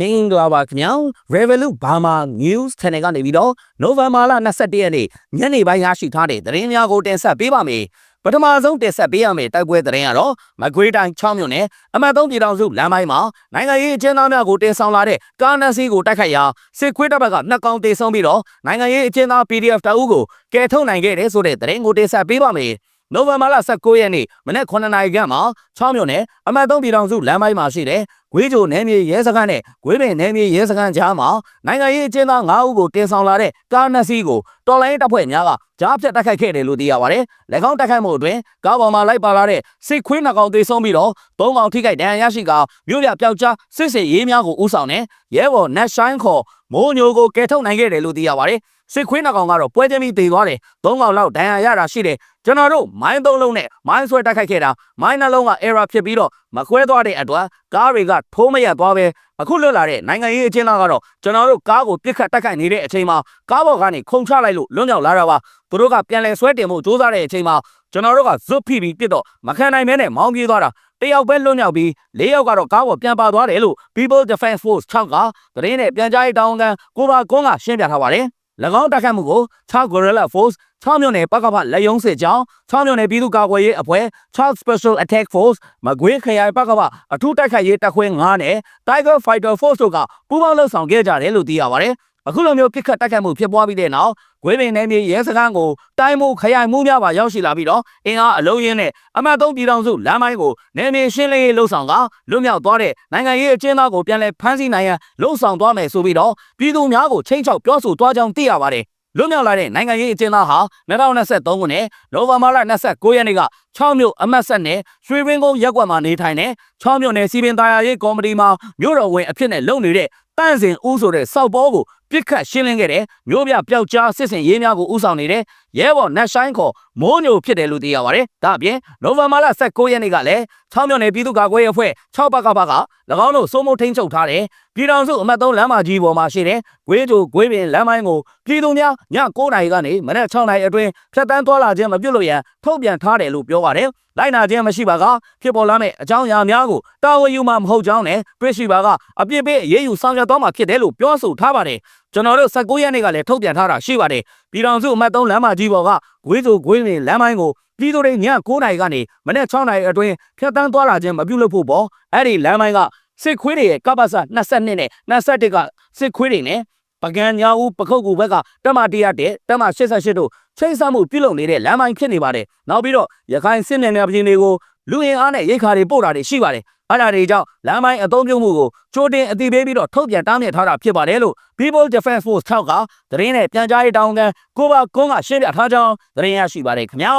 မင်္ဂလာပါခင်ဗျာ Revolut Burma News Channel ကနေပြီးတော့ November လ21ရက်နေ့ညနေပိုင်းရရှိထားတဲ့သတင်းများကိုတင်ဆက်ပေးပါမယ်ပထမဆုံးတင်ဆက်ပေးရမယ့်တိုက်ပွဲသတင်းကတော့မကွေးတိုင်း6မြို့နယ်အမှတ်3ပြည်တော်စုလမ်းပိုင်းမှာနိုင်ငံရေးအကျဉ်းသားများကိုတင်ဆောင်လာတဲ့ကားနက်စီးကိုတိုက်ခိုက်ရာစစ်ခွေးတပ်ဘက်ကနှစ်ကောင်တေဆုံးပြီးတော့နိုင်ငံရေးအကျဉ်းသား PDF တအုပ်ကိုကယ်ထုတ်နိုင်ခဲ့တဲ့ဆိုတဲ့သတင်းကိုတင်ဆက်ပေးပါမယ် နိုဝင်ဘာလ19ရက်နေ့မနက်9နာရီခန့်မှာ6မြို့နယ်အမှတ်3ပြည်တော်စုလမ်းပိုင်းမှာရှိတဲ့ဂွေးကြိုနယ်မြေရဲစခန်းနဲ့ဂွေးပင်နယ်မြေရဲစခန်းကြားမှာနိုင်ငံရေးအကျဉ်းသား9ဦးကိုတင်ဆောင်လာတဲ့ကားနှစ်စီးကိုတော်လိုင်းတပ်ဖွဲ့များကကြားဖြတ်တိုက်ခိုက်ခဲ့တယ်လို့သိရပါတယ်။၎င်းတိုက်ခိုက်မှုအတွင်းကားပေါ်မှာလိုက်ပါလာတဲ့စစ်ခွေးနှကောင်သေဆုံးပြီးတော့သုံးကောင်ထိခိုက်ဒဏ်ရာရရှိကမြို့ပြပျောက်ကြားစစ်စစ်ရေးများကိုဥဆောင်နေရဲဘော်နတ်ဆိုင်ခေါ်မိုးညိုကိုကယ်ထုတ်နိုင်ခဲ့တယ်လို့သိရပါတယ်။ စစ်ခွေးနှကောင်ကတော့ပွဲချင်းပြီးတည်သွားတယ်။သုံးကောင်လောက်ဒဏ်ရာရတာရှိတယ်။ကျွန်တော်တို့မိုင်းသုံးလုံးနဲ့မိုင်းဆွဲတိုက်ခိုက်ခဲ့တာမိုင်းနှလုံးက error ဖြစ်ပြီးတော့မခွဲသွားတဲ့အတွက်ကားတွေကထိုးမရသွားပဲအခုလွတ်လာတဲ့နိုင်ငံရေးအကျဉ်းသားကတော့ကျွန်တော်တို့ကားကိုပြစ်ခတ်တိုက်ခိုက်နေတဲ့အချိန်မှာကားပေါ်ကနေခုန်ချလိုက်လို့လွတ်မြောက်လာတာပါသူတို့ကပြန်လဲဆွဲတင်မှုစူးစမ်းတဲ့အချိန်မှာကျွန်တော်တို့ကဇွတ်ဖိပြီးပြစ်တော့မခံနိုင်မဲနဲ့မောင်းပြေးသွားတာတယောက်ပဲလွတ်မြောက်ပြီး၄ယောက်ကတော့ကားပေါ်ပြန်ပါသွားတယ်လို့ People Defense Force 6ကသတင်းနဲ့ပြန်ကြားရေးတောင်းခံကိုပါကွန်းကရှင်းပြထားပါတယ်၎ င်းတိုက်ခတ်မှုကို6 Gorilla Force 6မြို့နယ်ပကဖလက်ယုံစစ်ကြောင်း6မြို့နယ်ပြည်သူ့ကာကွယ်ရေးအဖွဲ့6 Special Attack Force မကွေးခရိုင်ပကဖအထူးတိုက်ခိုက်ရေးတပ်ခွဲ9နဲ့ Tiger Fighter Force တို့ကပူးပေါင်းလှုပ်ဆောင်ခဲ့ကြတယ်လို့သိရပါတယ်။ အခုလိုမျိုးပြစ်ခတ်တိုက်ခိုက်မှုဖြစ်ပွားပြီးတဲ့နောက်ဂွေးပင်နယ်မြေရဲစခန်းကိုတိုင်းမှုခရိုင်မှုများပါရောက်ရှိလာပြီးတော့အင်အားအလုံးရင်းနဲ့အမှတ်3ပြည်ထောင်စုလမ်းပိုင်းကိုနယ်မြေရှင်းလင်းရေးလှုပ်ဆောင်ကလွတ်မြောက်သွားတဲ့နိုင်ငံရေးအကျဉ်းသားကိုပြန်လည်ဖမ်းဆီးနိုင်ရန်လှုပ်ဆောင်သွားမယ်ဆိုပြီးတော့ပြည်သူများကိုချိန်ချောက်ပြောဆိုသွားကြောင်းသိရပါတယ်။လွတ်မြောက်လာတဲ့နိုင်ငံရေးအကျဉ်းသားဟာ2023ခုနှစ်နိုဝင်ဘာလ29ရက်နေ့က6မြို့အမတ်ဆက်နဲ့ရွှေရင်းကုန်းရက်ကွက်မှာနေထိုင်တဲ့6မြို့နယ်စီပင်သားရေးကော်မတီမှာမြို့တော်ဝင်အဖြစ်နဲ့လုပ်နေတဲ့တန့်စင်ဦးဆိုတဲ့စောက်ဘောကို ပြစ်ခတ်ရှင်းလင်းခဲ့တဲ့မြို့ပြပျောက်ကြားစစ်စင်ရေးများကိုဥဆောင်နေတဲ့ရဲဘော်နတ်ဆိုင်ခေါ်မိုးညိုဖြစ်တယ်လို့သိရပါတယ်။ဒါအပြင်နိုဝင်ဘာလ19ရက်နေ့ကလည်း6မြို့နယ်ပြည်သူ့ကာကွယ်ရေးအဖွဲ့6ဘကဘက၎င်းတို့စိုးမိုးထိန်ချုပ်ထားတဲ့ ပြည်တော်စုအမှတ်3လမ်းမကြီးပေါ်မှာရှိတဲ့ဂွေးကြိုဂွေးပင်လမ်းမိုင်းကိုပြည်သူများည9နာရီကနေမနက်6နာရီအတွင်းဖြတ်တန်းသွားလာခြင်းမပြုတ်လို့ရန်ထုတ်ပြန်ထားတယ်လို့ပြောပါတယ်။လိုက်နာခြင်းမရှိပါကဖြစ်ပေါ်လာမယ့်အကြောင်းအရာများကိုတာဝန်ယူမှာမဟုတ်ကြောင်းနဲ့တွေ့ရှိပါကအပြစ်ပေးအရေးယူဆောင်ရွက်သွားမှာဖြစ်တယ်လို့ပြောဆိုထားပါတယ်။ကျွန်တော်တို့19ရက်နေ့ကလည်းထုတ်ပြန်ထားတာရှိပါတယ်။ပြည်တော်စုအမှတ်3လမ်းမကြီးပေါ်ကဂွေးကြိုဂွေးပင်လမ်းမိုင်းကိုပြည်သူတွေည9နာရီကနေမနက်6နာရီအတွင်းဖြတ်တန်းသွားလာခြင်းမပြုလုပ်ဖို့ပေါ့အဲ့ဒီလမ်းမိုင်းက စစ်ခွေးတွေရဲ့ကပ္ပစ22နဲ့21ကစစ်ခွေးတွေနဲ့ပကံညာဦးပခုတ်ကူဘက်ကတမ100တဲ့တမ88တို့ချိတ်ဆက်မှုပြုလုပ်နေတဲ့လမ်းမိုင်းဖြစ်နေပါတယ်။နောက်ပြီးတော့ရခိုင်စစ်နယ်နယ်ပြည်တွေကိုလူအင်အားနဲ့ရိတ်ခါတွေပို့တာတွေရှိပါတယ်။အဲ့ဒါတွေကြောင့်လမ်းမိုင်းအသုံးပြုမှုကိုကြိုတင်အသိပေးပြီးတော့ထုတ်ပြန်တားမြစ်ထားတာဖြစ်ပါတယ်လို့ People Defense Force 6ကသတင်းနဲ့ပြန်ကြားရေးတောင်းခံကိုပါကွန်းကရှင်းပြထားကြောင်းသတင်းရရှိပါတယ်ခင်ဗျာ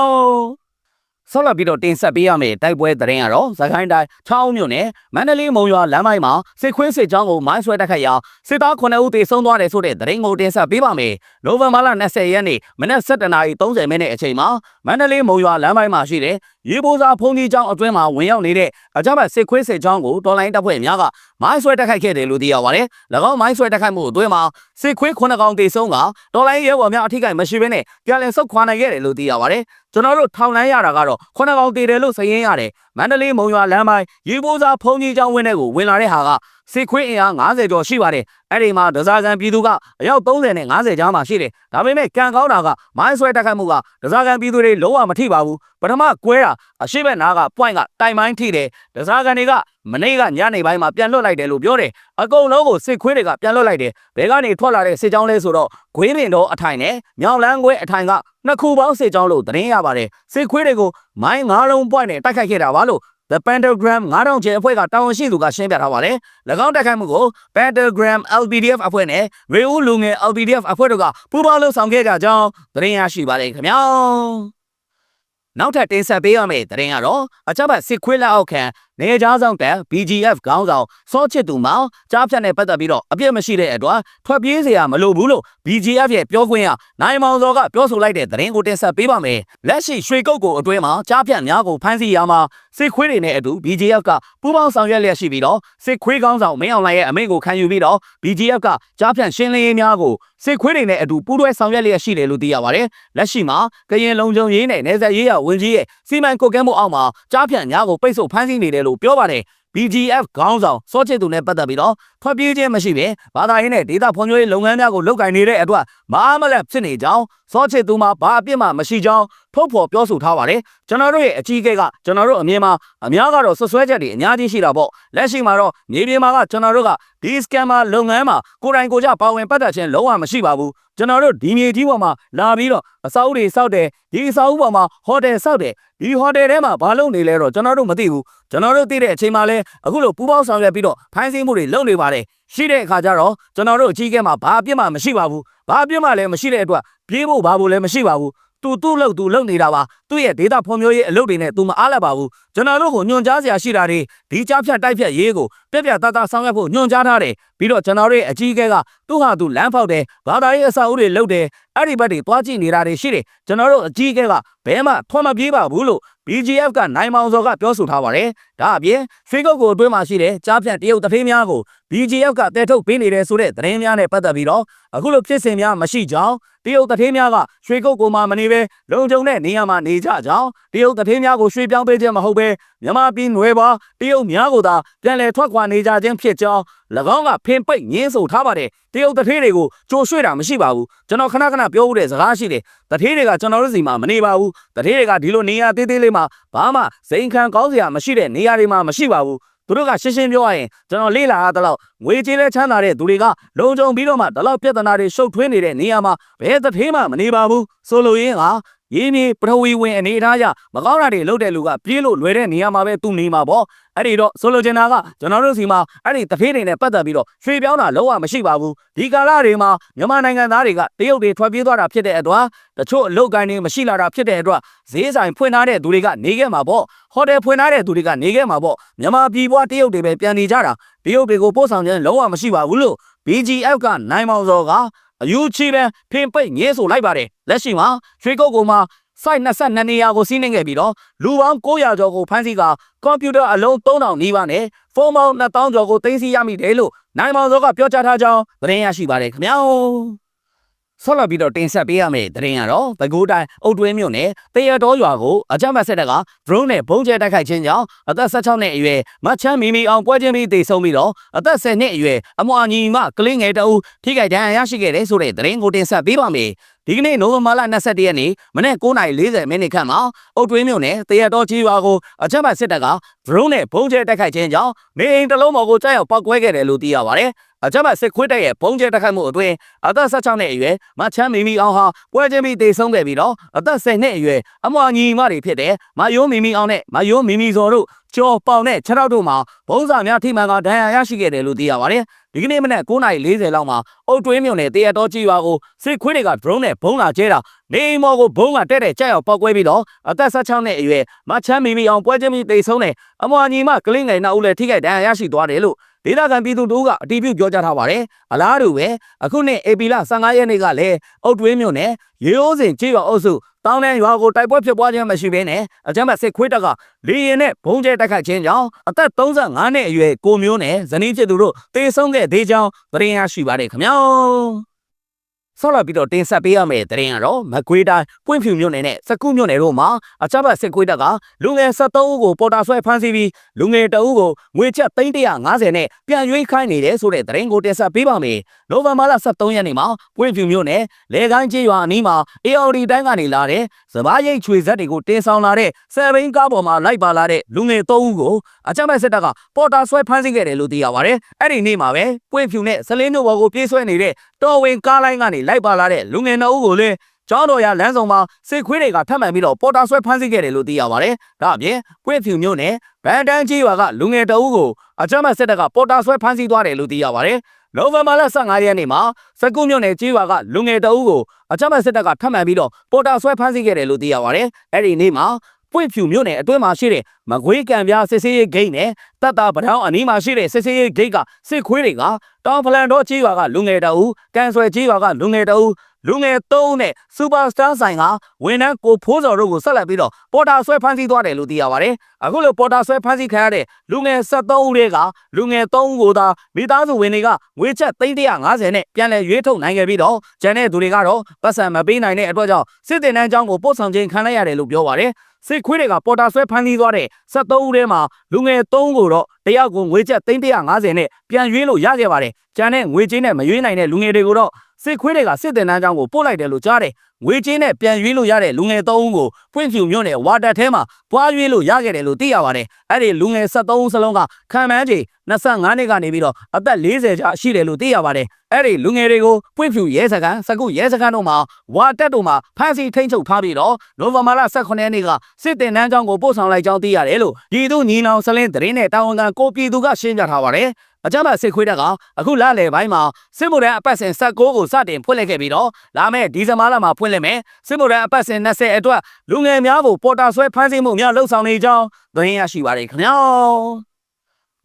။ ဆောက်လာပြီးတော့တင်ဆက်ပေးရမယ့်တိုက်ပွဲသတင်းကတော့သခိုင်းတိုင်းချောင်းမြို့နယ်မန္တလေးမုံရွာလမ်းပိုင်းမှာစစ်ခွင်းစစ်ကြောင်းကိုမိုင်းဆွဲတိုက်ခိုက်ရာစစ်သား9ဦးသေဆုံးသွားတယ်ဆိုတဲ့သတင်းကိုတင်ဆက်ပေးပါမယ်။နိုဝင်ဘာလ20ရက်နေ့မနက်7:30မိနစ်အချိန်မှာမန္တလေးမုံရွာလမ်းပိုင်းမှာရှိတဲ့ ရေပိုးစာဖုန်ကြီးကျောင်းအတွင်းမှာဝင်ရောက်နေတဲ့အကြမ်းဖက်စစ်ခွေးစစ်ကြောင်းကိုတော်လိုင်းတပ်ဖွဲ့များကမိုင်းဆွဲတိုက်ခိုက်ခဲ့တယ်လို့သိရပါတယ်။၎င်းမိုင်းဆွဲတိုက်ခိုက်မှုအတွင်းမှာစစ်ခွေး9ကောင်တေဆုံးကတော်လိုင်းရဲဘော်များအထိကိမရှိဘဲနဲ့ပြန်လည်ဆုတ်ခွာနိုင်ခဲ့တယ်လို့သိရပါတယ်။ကျွန်တော်တို့ထောင်လန်းရတာကတော့9ကောင်တေတယ်လို့စရင်ရတယ်။မန္တလေးမုံရွာလမ်းပိုင်းရေပိုးစာဖုန်ကြီးကျောင်းဝင်းထဲကိုဝင်လာတဲ့ဟာက စစ်ခွေးအင်အား90ကျော်ရှိပါတယ်။အဲ့ဒီမှာဒဇာကန်ပြည်သူကအယောက်30နဲ့90ကြားမှာရှိတယ်။ဒါပေမဲ့ကံကောင်းတာကမိုင်းဆွဲတိုက်ခိုက်မှုကဒဇာကန်ပြည်သူတွေလုံးဝမထိပါဘူး။ပထမကွဲတာအရှိဘက်နားက point ကတိုင်မိုင်းထိတယ်။ဒဇာကန်တွေကမနေ့ကညနေပိုင်းမှာပြန်လွတ်လိုက်တယ်လို့ပြောတယ်။အကုန်လုံးကိုစစ်ခွေးတွေကပြန်လွတ်လိုက်တယ်။ဘဲကနေထွက်လာတဲ့စစ်ကြောင်းလဲဆိုတော့ဂွေးပင်တော်အထိုင်နဲ့မြောင်လန်းခွဲအထိုင်ကနှစ်ခုပေါင်းစစ်ကြောင်းလို့သတင်းရပါတယ်။စစ်ခွေးတွေကိုမိုင်း၅လုံး point နဲ့တိုက်ခိုက်ခဲ့တာပါလို့ The Pentagram 9000ကျဲအဖွဲ့ကတာဝန်ရှိသူကရှင်းပြထားပါတယ်။၎င်းတိုက်ခိုက်မှုကို Pentagram LPDF အဖွဲ့နဲ့ရေဦးလူငယ် LPDF အဖွဲ့တို့ကပူးပေါင်းလှုပ်ဆောင်ခဲ့ကြကြောင်းသတင်းရရှိပါတယ်ခင်ဗျာ။နောက်ထပ်တင်ဆက်ပေးရမယ့်သတင်းကတော့အကြမ်းဖက်စစ်ခွေးလက်အောက်ခံ နေကြားဆောင်တပ် BGF ခေါင်းဆောင်စောချစ်သူမောင်ကြားဖြတ်နဲ့ပတ်သက်ပြီးတော့အပြစ်မရှိတဲ့အတွက်ထွက်ပြေးစရာမလိုဘူးလို့ BGF ရဲ့ပြောခွင့်ရနိုင်မောင်စောကပြောဆိုလိုက်တဲ့သတင်းကိုတင်ဆက်ပေးပါမယ်။လက်ရှိရွှေကုတ်ကိုအတွင်းမှာကြားဖြတ်များကိုဖမ်းဆီးရမှာစစ်ခွေးတွေနဲ့အတူ BGF ကပူးပေါင်းဆောင်ရွက်လျက်ရှိပြီးတော့စစ်ခွေးခေါင်းဆောင်မင်းအောင်လှိုင်ရဲ့အမိန့်ကိုခံယူပြီးတော့ BGF ကကြားဖြတ်ရှင်းလင်းရေးများကိုစစ်ခွေးတွေနဲ့အတူပူးတွဲဆောင်ရွက်လျက်ရှိတယ်လို့သိရပါတယ်။လက်ရှိမှာကရင်လုံခြုံရေးနဲ့နယ်စပ်ရေးရဝန်ကြီးရဲ့စီမံကုတ်ကဲမှုအောက်မှာကြားဖြတ်များကိုပိတ်ဆို့ဖမ်းဆီးနေတယ်လို့ပြောပါတယ်။ BGF ခေါင်းဆောင်စောချစ်သူနဲ့ပတ်သက်ပြီးတော့ထွက်ပြေးခြင်းမရှိဘဲဘာသာရေးနဲ့ဒေတာဖွံ့ဖြိုးရေးလုပ်ငန်းများကိုလုပ်ကိုင်နေတဲ့အတွက်မအားမလန့်ဖြစ်နေကြောင်းစောချစ်သူမှာဘာအပြစ်မှမရှိကြောင်း ထုတ်ဖော်ပြောဆိုထားပါတယ်ကျွန်တော်တို့ရဲ့အကြီးအကဲကကျွန်တော်တို့အမြင်မှာအများကတော့ဆွဆွဲချက်တွေအများကြီးရှိတာပေါ့လက်ရှိမှာတော့မြေပြင်မှာကကျွန်တော်တို့ကဒီ scammer လုပ်ငန်းမှာကိုယ်တိုင်ကိုယ်ကျပါဝင်ပတ်သက်ခြင်းလုံးဝမရှိပါဘူးကျွန်တော်တို့ဒီမြေကြီးပေါ်မှာလာပြီးတော့အစာအုပ်တွေစောက်တယ်ဒီအစာအုပ်ပေါ်မှာဟိုတယ်စောက်တယ်ဒီဟိုတယ်ထဲမှာဘာလုပ်နေလဲတော့ကျွန်တော်တို့မသိဘူးကျွန်တော်တို့သိတဲ့အချိန်မှာလဲအခုလိုပူပေါင်းဆောင်ရွက်ပြီးတော့ဖိုင်းစင်းမှုတွေလုပ်နေပါတယ်ရှိတဲ့အခါကျတော့ကျွန်တော်တို့အကြီးအကဲမှာဘာအပြစ်မှမရှိပါဘူးဘာအပြစ်မှလည်းမရှိတဲ့အတွက်ပြေးဖို့ဘာဖို့လည်းမရှိပါဘူး သူသူ့လို့သူလုံနေတာပါသူ့ရဲ့ဒေတာဖွံ့ဖြိုးရေးအလုပ်တွေနဲ့သူမအားလက်ပါဘူးကျွန်တော်တို့ကိုညွှန်ကြားစရာရှိတာတွေဒီကြားဖြတ်တိုက်ဖြတ်ရေးကိုပြက်ပြက်သားသားဆောင်ရွက်ဖို့ညွှန်ကြားထားတယ်ပြီးတော့ကျွန်တော်တို့ရဲ့အကြီးအကဲကသူ့ဟာသူလမ်းဖောက်တယ်ဘာသာရေးအစာအုပ်တွေလုပ်တယ်အဲ့ဒီဘက်တွေတွားကြည့်နေတာတွေရှိတယ်ကျွန်တော်တို့အကြီးအကဲကဘဲမှထွန်မပြေးပါဘူးလို့ BGF ကနိုင်မောင်စော်ကပြောဆိုထားပါတယ်ဒါအပြင်ရွှေကုတ်ကိုအတွင်းမှာရှိတဲ့ကြားဖြတ်တရုတ်တဖေးများကို BGF ကတဲထုတ်ပေးနေတယ်ဆိုတဲ့သတင်းများနဲ့ပတ်သက်ပြီးတော့အခုလိုဖြစ်စဉ်များမရှိကြောင်း တရုတ်တထေးများကရွှေကုတ်ကိုမှမနေပဲလုံခြုံတဲ့နေရာမှာနေကြကြောင်းတရုတ်တထေးများကိုရွှေပြောင်းပေးခြင်းမဟုတ်ပဲမြန်မာပြည်နွယ်ပါတရုတ်များကိုသာပြန်လည်ထွက်ခွာနေကြခြင်းဖြစ်ကြောင်း၎င်းကဖင်ပိတ်ငင်းဆိုထားပါတယ်တရုတ်တထေးတွေကိုကြိုရွှေ့တာမရှိပါဘူးကျွန်တော်ခဏခဏပြောဦးတဲ့စကားရှိတယ်တထေးတွေကကျွန်တော်တို့စီမှာမနေပါဘူးတထေးတွေကဒီလိုနေရာသေးသေးလေးမှာဘာမှစိန်ခံကောင်းစရာမရှိတဲ့နေရာတွေမှာမရှိပါဘူး သူတို့ကရှင်းရှင်းပြောရရင်ကျွန်တော်လေ့လာရတဲ့လောက်ငွေကြေးလဲချမ်းသာတဲ့သူတွေကလုံခြုံပြီးတော့မှဒီလောက်ပြဿနာတွေရှုပ်ထွေးနေတဲ့နေရာမှာဘယ်တစ်ထေးမှမနေပါဘူးဆိုလိုရင်းက ရင်းမြေပထဝီဝင်အနေအထားအရမကောင်းတာတွေလုပ်တဲ့လူကပြေးလို့လွယ်တဲ့နေရာမှာပဲသူနေမှာပေါ့အဲ့ဒီတော့ဆိုလိုချင်တာကကျွန်တော်တို့စီမှာအဲ့ဒီတစ်ထေးတွေနဲ့ပတ်သက်ပြီးတော့ရွှေပြောင်းတာလုံးဝမရှိပါဘူးဒီကာလတွေမှာမြန်မာနိုင်ငံသားတွေကတရုတ်တွေထွက်ပြေးသွားတာဖြစ်တဲ့အတွက်တချို့အလုပ်ကိုင်းတွေမရှိလာတာဖြစ်တဲ့အတွက်ဈေးဆိုင်ဖွင့်ထားတဲ့သူတွေကနေခဲ့မှာပေါ့ဟိုတယ်ဖွင့်ထားတဲ့သူတွေကနေခဲ့မှာပေါ့မြန်မာပြည်ပွားတရုတ်တွေပဲပြန်နေကြတာတရုတ်တွေကိုပို့ဆောင်ခြင်းလုံးဝမရှိပါဘူးလို့ BGF ကနိုင်မောင်စော်က အယူချီပဲဖင်ပိတ်ငဲဆိုလိုက်ပါတယ်လက်ရှိမှာရွှေကုတ်ကုံမှာ site 22နေရာကိုစီးနှင်ခဲ့ပြီးတော့လူပေါင်း900ကျော်ကိုဖမ်းဆီးကာကွန်ပျူတာအလုံး3000နီးပါးနဲ့ဖုန်းပေါင်း2000ကျော်ကိုသိမ်းဆည်းရမိတယ်လို့နိုင်မောင်စောကပြောကြားထားကြောင်းသတင်းရရှိပါတယ်ခင်ဗျာ ဆောက်လာပြီးတော့တင်ဆက်ပေးရမယ့်သတင်းကတော့ပဲခူးတိုင်းအုတ်တွင်းမြို့နယ်တရတော်ရွာကိုအကြမ်းဖက်စစ်တပ်က drone နဲ့ဘုံကျဲတိုက်ခိုက်ခြင်းကြောင့်အသက်16နှစ်အရွယ်မချမ်းမီမီအောင်ပွဲချင်းပြီးတေဆုံးပြီးတော့အသက်10နှစ်အရွယ်အမွာညီမကလေးငယ်တအူးထိခိုက်ဒဏ်ရာရရှိခဲ့တဲ့ဆိုတဲ့သတင်းကိုတင်ဆက်ပေးပါမယ်ဒီကနေ့နိုဝင်ဘာလ22ရက်နေ့မနေ့9:40မိနစ်ခန့်မှာအုတ်တွင်းမြို့နယ်တရတော်ကြီးရွာကိုအကြမ်းဖက်စစ်တပ်က drone နဲ့ဘုံကျဲတိုက်ခိုက်ခြင်းကြောင့်နေအိမ်တစ်လုံးပေါ်ကိုကြားရောက်ပောက်ကွဲခဲ့တယ်လို့သိရပါတယ် အကြမ်းဖက်စစ်ခွေးတပ်ရဲ့ဘုံကျဲတိုက်ခိုက်မှုအတွင်းအသက်16နှစ်အရွယ်မချမ်းမီမီအောင်ဟာပွဲချင်းပြီးတေဆုံးခဲ့ပြီးတော့အသက်10နှစ်အရွယ်အမွာညီမတွေဖြစ်တဲ့မယိုးမီမီအောင်နဲ့မယိုးမီမီစော်တို့ကျော်ပေါင်နဲ့ခြေထောက်တို့မှာဘုံစာများထိမှန်ကဒဏ်ရာရရှိခဲ့တယ်လို့သိရပါတယ်ဒီကနေ့မနက်9:40လောက်မှာအုတ်တွင်းမြို့နယ်တရတော်ကြီးရွာကိုစစ်ခွေးတွေက drone နဲ့ဘုံလာကျဲတာနေအိမ်မော်ကိုဘုံကတက်တဲ့ကြောက်ရောက်ပောက်ကွဲပြီးတော့အသက်16နှစ်အရွယ်မချမ်းမီမီအောင်ပွဲချင်းပြီးတေဆုံးတဲ့အမွာညီမကလေးငယ်နှစ်ဦးလည်းထိခိုက်ဒဏ်ရာရရှိသွားတယ်လို့ ဒေသခံပြည်သူတို့ကအတည်ပြုပြောကြားထားပါတယ်အလားတူပဲအခုနှစ်ဧပြီလ15ရက်နေ့ကလည်းအုတ်တွင်းမြို့နယ်ရေအိုးစင်ကြေးရွာအုပ်စုတောင်းတန်းရွာကိုတိုက်ပွဲဖြစ်ပွားခြင်းမရှိဘဲနဲ့အကြမ်းဖက်စစ်ခွေးတပ်ကလေရင်နဲ့ဘုံကျဲတိုက်ခိုက်ခြင်းကြောင့်အသက်35နှစ်အရွယ်ကိုမျိုးနဲ့ဇနီးဖြစ်သူတို့တေဆုံးခဲ့သေးကြောင်းသတင်းရရှိပါတယ်ခင်ဗျာ ဆောက်လာပြီးတော့တင်ဆက်ပေးရမယ့်သတင်းကတော့မကွေးတိုင်းပွင့်ဖြူမြို့နယ်နဲ့စကုမြို့နယ်တို့မှာအကြမ်းဖက်စစ်ကွေးတပ်ကလူငယ်73ဦးကိုပေါ်တာဆွဲဖမ်းဆီးပြီးလူငယ်တအုပ်ကိုငွေချက်350နဲ့ပြန်ရွေးခိုင်းနေတယ်ဆိုတဲ့သတင်းကိုတင်ဆက်ပေးပါမယ်။နိုဝင်ဘာလ23ရက်နေ့မှာပွင့်ဖြူမြို့နယ်လေကိုင်းကျေးရွာအနီးမှာ AOD တိုင်းကနေလာတဲ့စပားရိတ်ချွေဇက်တွေကိုတင်ဆောင်လာတဲ့ဆယ်ဘင်းကားပေါ်မှာလိုက်ပါလာတဲ့လူငယ်3ဦးကိုအကြမ်းဖက်စစ်တပ်ကပေါ်တာဆွဲဖမ်းဆီးခဲ့တယ်လို့သိရပါတယ်။အဲ့ဒီနေ့မှာပဲပွင့်ဖြူနဲ့စလင်းတို့ဘော်ကိုပြေးဆွဲနေတဲ့တော်ဝင်ကားလိုင်းကနေလိုက်ပါလာတဲ့လူငယ်2ဦးကိုလည်းကျောင်းတော်ရလမ်းဆောင်မှာစစ်ခွေးတွေကထပ်မံပြီးတော့ပေါ်တာဆွဲဖမ်းဆီးခဲ့တယ်လို့သိရပါတယ်။ဒါအပြင်ပွင့်ဖြူမြို့နယ်ဗန်တန်းကြီးရွာကလူငယ်တအုပ်ကိုအကြမ်းဖက်စစ်တပ်ကပေါ်တာဆွဲဖမ်းဆီးသွားတယ်လို့သိရပါတယ်။နိုဝင်ဘာလ15ရက်နေ့မှာစကုမြို့နယ်ကြီးရွာကလူငယ်တအုပ်ကိုအကြမ်းဖက်စစ်တပ်ကထပ်မံပြီးတော့ပေါ်တာဆွဲဖမ်းဆီးခဲ့တယ်လို့သိရပါတယ်။အဲ့ဒီနေ့မှာ ပွင့်ဖြူမြို့နယ်အတွင်းမှာရှိတဲ့မကွေးကံပြားစစ်စေးရေးဂိတ်နဲ့တပ်သားပထောင်အနီးမှာရှိတဲ့စစ်စေးရေးဂိတ်ကစစ်ခွေးတွေကတောင်ဖလန်တော်ကြီးရွာကလူငယ်တအုပ်ကန်ဆွဲကြီးရွာကလူငယ်တအုပ်လူငယ်သုံးနဲ့စူပါစတာဆိုင်ကဝန်ထမ်းကိုဖိုးစော်တို့ကိုဆက်လက်ပြီးတော့ပေါ်တာဆွဲဖမ်းဆီးသွားတယ်လို့သိရပါတယ်။အခုလိုပေါ်တာဆွဲဖမ်းဆီးခံရတဲ့လူငယ်73ဦးတွေကလူငယ်3ဦးကိုသာမိသားစုဝင်တွေကငွေချက်350နဲ့ပြန်လည်ရွေးထုတ်နိုင်ခဲ့ပြီးတော့ကျန်တဲ့သူတွေကတော့ပတ်စံမပေးနိုင်တဲ့အတွက်ကြောင့်စစ်တင်တန်းကျောင်းကိုပို့ဆောင်ခြင်းခံလိုက်ရတယ်လို့ပြောပါတယ်။ စစ်ခွေးတွေကပေါ်တာဆွဲဖမ်းဆီးသွားတဲ့73ဦးထဲမှာလူငယ်3ကိုတော့တယောက်ကိုငွေကျပ်350နဲ့ပြန်ရွေးလို့ရခဲ့ပါတယ်။ကျန်တဲ့ငွေချင်းနဲ့မရွေးနိုင်တဲ့လူငယ်တွေကိုတော့ စစ်ခွေးတွေကစစ်တင်တန်းကျောင်းကိုပို့လိုက်တယ်လို့ကြားတယ်။ငွေချင်းနဲ့ပြန်ရွေးလို့ရတဲ့လူငယ်3ဦးကိုဖွင့်ဖြူမြို့နယ်ဝါတက်ထဲမှာပွားရွေးလို့ရခဲ့တယ်လို့သိရပါတယ်။အဲ့ဒီလူငယ်73ဦးစလုံးကခံမှန်းချေ25နှစ်ကနေပြီးတော့အသက်40ကြာရှိတယ်လို့သိရပါတယ်။အဲ့ဒီလူငယ်တွေကိုပွင့်ဖြူရဲစခန်းစကုရဲစခန်းတို့မှာဝါတက်တို့မှာဖမ်းဆီးထိန်းချုပ်ထားပြီးတော့နိုဝင်ဘာလ18ရက်နေ့ကစစ်တင်တန်းကျောင်းကိုပို့ဆောင်လိုက်ကြောင်းသိရတယ်လို့ပြည်သူညီနောင်စလင်းသတင်းနဲ့တာဝန်ခံကိုပြည်သူကရှင်းပြထားပါတယ်။ အကြမ်းဖက်စစ်ခွေးတပ်ကအခုလလယ်ပိုင်းမှာစစ်မှုထမ်းအပတ်စဉ်16ကိုစတင်ဖွင့်လှစ်ခဲ့ပြီးတော့လာမယ့်ဒီဇင်ဘာလမှာဖွင့်လှစ်မယ်စစ်မှုထမ်းအပတ်စဉ်20အတွက်လူငယ်များကိုပေါ်တာဆွဲဖမ်းဆီးမှုများလှုပ်ဆောင်နေကြောင်းသတင်းရရှိပါတယ်ခင်ဗျာ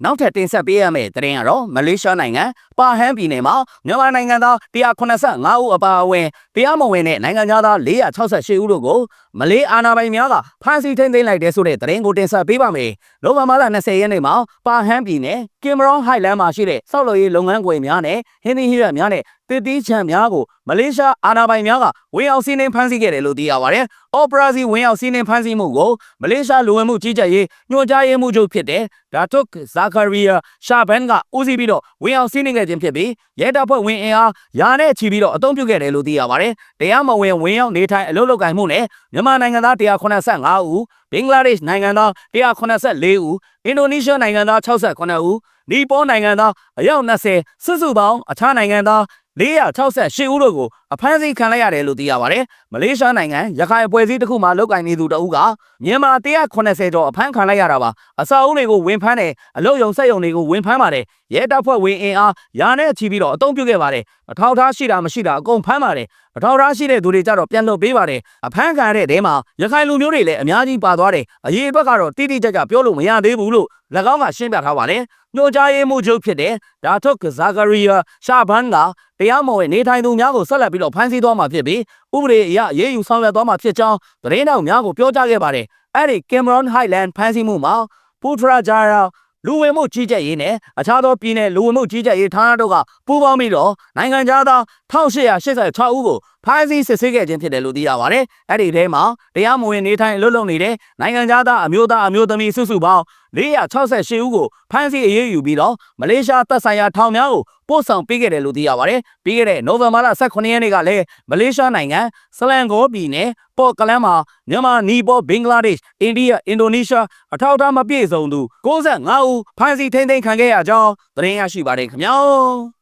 နောက်ထပ်တင်ဆက်ပေးရမယ့်သတင်းကတော့မလေးရှားနိုင်ငံပါဟန်ပြည်နယ်မှာမြန်မာနိုင်ငံသား185ဦးအပါအဝင်တရားမဝင်တဲ့နိုင်ငံသား468ဦးတို့ကိုမလေးအာဏာပိုင်များကဖမ်းဆီးထိန်းသိမ်းလိုက်တဲ့ဆိုတဲ့သတင်းကိုတင်ဆက်ပေးပါမယ်။နိုဝင်ဘာလ20ရက်နေ့မှာပါဟန်ပြည်နယ်ကင်မရွန်ဟိုက်လန်းမှာရှိတဲ့စောက်လို့ရေးလုပ်ငန်းခွင်များနဲ့ဟင်းသီးဟိရများနဲ့တစ်တီးချံများကိုမလေးရှားအာဏာပိုင်များကဝင်အောင်စီးနှင်းဖမ်းဆီးခဲ့တယ်လို့သိရပါတယ်။ Operation ဝင်အောင်စီးနှင်းဖမ်းဆီးမှုကိုမလေးရှားလူဝင်မှုကြီးကြပ်ရေးညွှန်ကြားရေးမှူးချုပ်ဖြစ်တဲ့ဒါတုတ်ဇာကာရီယာရှာဘန်ကဦးစီးပြီးတော့ဝင်အောင်စီးနှင်းခဲ့ခြင်းဖြစ်ပြီးရဲတပ်ဖွဲ့ဝင်အင်အားယာနဲ့ချီပြီးတော့အုံပြုခဲ့တယ်လို့သိရပါတယ်။တရားမဝင်ဝင်ရောက်နေထိုင်အလုပ်လုပ်ကိုင်မှုနဲ့မြန်မာနိုင်ငံသား185ဦးဘင်္ဂလားဒေ့ရှ်နိုင်ငံသား184ဦးအင်ဒိုနီးရှားနိုင်ငံသား68ဦး နီပေါနိုင်ငံသားအယောက်20စုစုပေါင်းအခြားနိုင်ငံသား468ဦးတို့ကိုအဖမ်းဆီးခံလိုက်ရတယ်လို့သိရပါတယ်။မလေးရှားနိုင်ငံရခိုင်အဖွဲ့အစည်းတစ်ခုမှလုတ်ကင်နေသူတအုပ်ကမြန်မာ180ကျော်အဖမ်းခံလိုက်ရတာပါ။အစာအုပ်တွေကိုဝင်ဖမ်းတယ်အလုတ်ယုံဆက်ယုံတွေကိုဝင်ဖမ်းပါတယ်။ရဲတပ်ဖွဲ့ဝင်အင်အားယာနဲ့ချီပြီးတော့အုံပြုခဲ့ပါတယ်။အထောက်ထားရှိတာမရှိတာအကုန်ဖမ်းပါတယ်။ အထောက်ထားရှိတဲ့သူတွေကြတော့ပြန်လွှတ်ပေးပါတယ်။အဖမ်းခံရတဲ့တဲမှာရခိုင်လူမျိုးတွေလည်းအများကြီးပါသွားတယ်။အရေးအတွက်ကတော့တိတိကျကျပြောလို့မရသေးဘူးလို့၎င်းကရှင်းပြထားပါတယ်။ညွှန်ကြားရေးမှူးချုပ်ဖြစ်တဲ့ဒါထုတ်ဇာဂရီယာရှာဘန်ကတရားမဝင်နေထိုင်သူများကိုဆက်လက်ပြီးတော့ဖမ်းဆီးသွားမှာဖြစ်ပြီးဥပဒေအရရေးယူဆောင်ရွက်သွားမှာဖြစ်ကြောင်းသတင်းတောက်များကိုပြောကြားခဲ့ပါတယ်။အဲ့ဒီကင်မရွန်ဟိုက်လန်ဖမ်းဆီးမှုမှာပူထရာဂျာရာ လူဝင်မှုကြီးကြပ်ရေးနဲ့အခြားသောပြည်내လူဝင်မှုကြီးကြပ်ရေးဌာနတို့ကပူးပေါင်းပြီးတော့နိုင်ငံသား1886ဦးကို ဖမ်းဆီးစစ်ဆေးခဲ့ခြင်းဖြစ်တယ်လို့သိရပါတယ်။အဲ့ဒီထဲမှာတရားမဝင်နေထိုင်လွတ်လုံနေတဲ့နိုင်ငံသားအမျိုးသားအမျိုးသမီးစုစုပေါင်း468ဦးကိုဖမ်းဆီးအရေးယူပြီးတော့မလေးရှားတပ်ဆိုင်ရာထောင်များကိုပို့ဆောင်ပေးခဲ့တယ်လို့သိရပါတယ်။ပြီးခဲ့တဲ့နိုဝင်ဘာလ18ရက်နေ့ကလည်းမလေးရှားနိုင်ငံစလန်ဂိုပြည်နယ်ပေါ်ကလန်းမှာမြန်မာနီပေါ်ဘင်္ဂလားဒေ့ရှ်အိန္ဒိယအင်ဒိုနီးရှားအထောက်အထားမပြည့်စုံသူ65ဦးဖမ်းဆီးထိန်းသိမ်းခံခဲ့ရကြောင်းသတင်းရရှိပါတယ်ခင်ဗျာ။